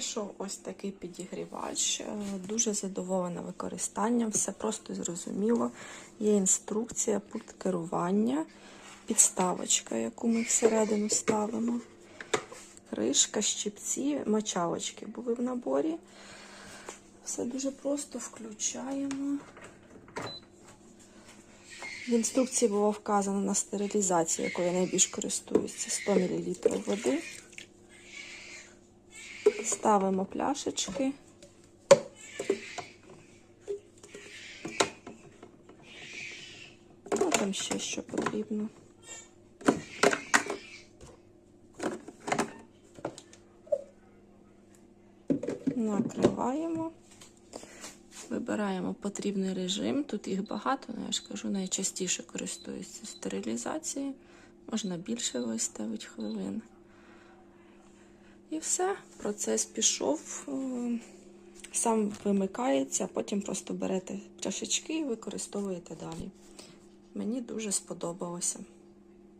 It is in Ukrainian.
прийшов ось такий підігрівач. Е, Дуже задоволена використанням, все просто зрозуміло. Є інструкція, пульт керування, підставочка, яку ми всередину ставимо. Кришка, щипці, мочалочки були в наборі. Все дуже просто включаємо. В інструкції було вказано на стерилізацію, якою я найбільш користуюся. 100 мл води. Ставимо пляшечки. Ну, там ще що потрібно. Накриваємо. Вибираємо потрібний режим. Тут їх багато, але я ж кажу, найчастіше користуюся стерилізацією. Можна більше виставити хвилин. І все, процес пішов, е, сам вимикається, потім просто берете чашечки і використовуєте далі. Мені дуже сподобалося.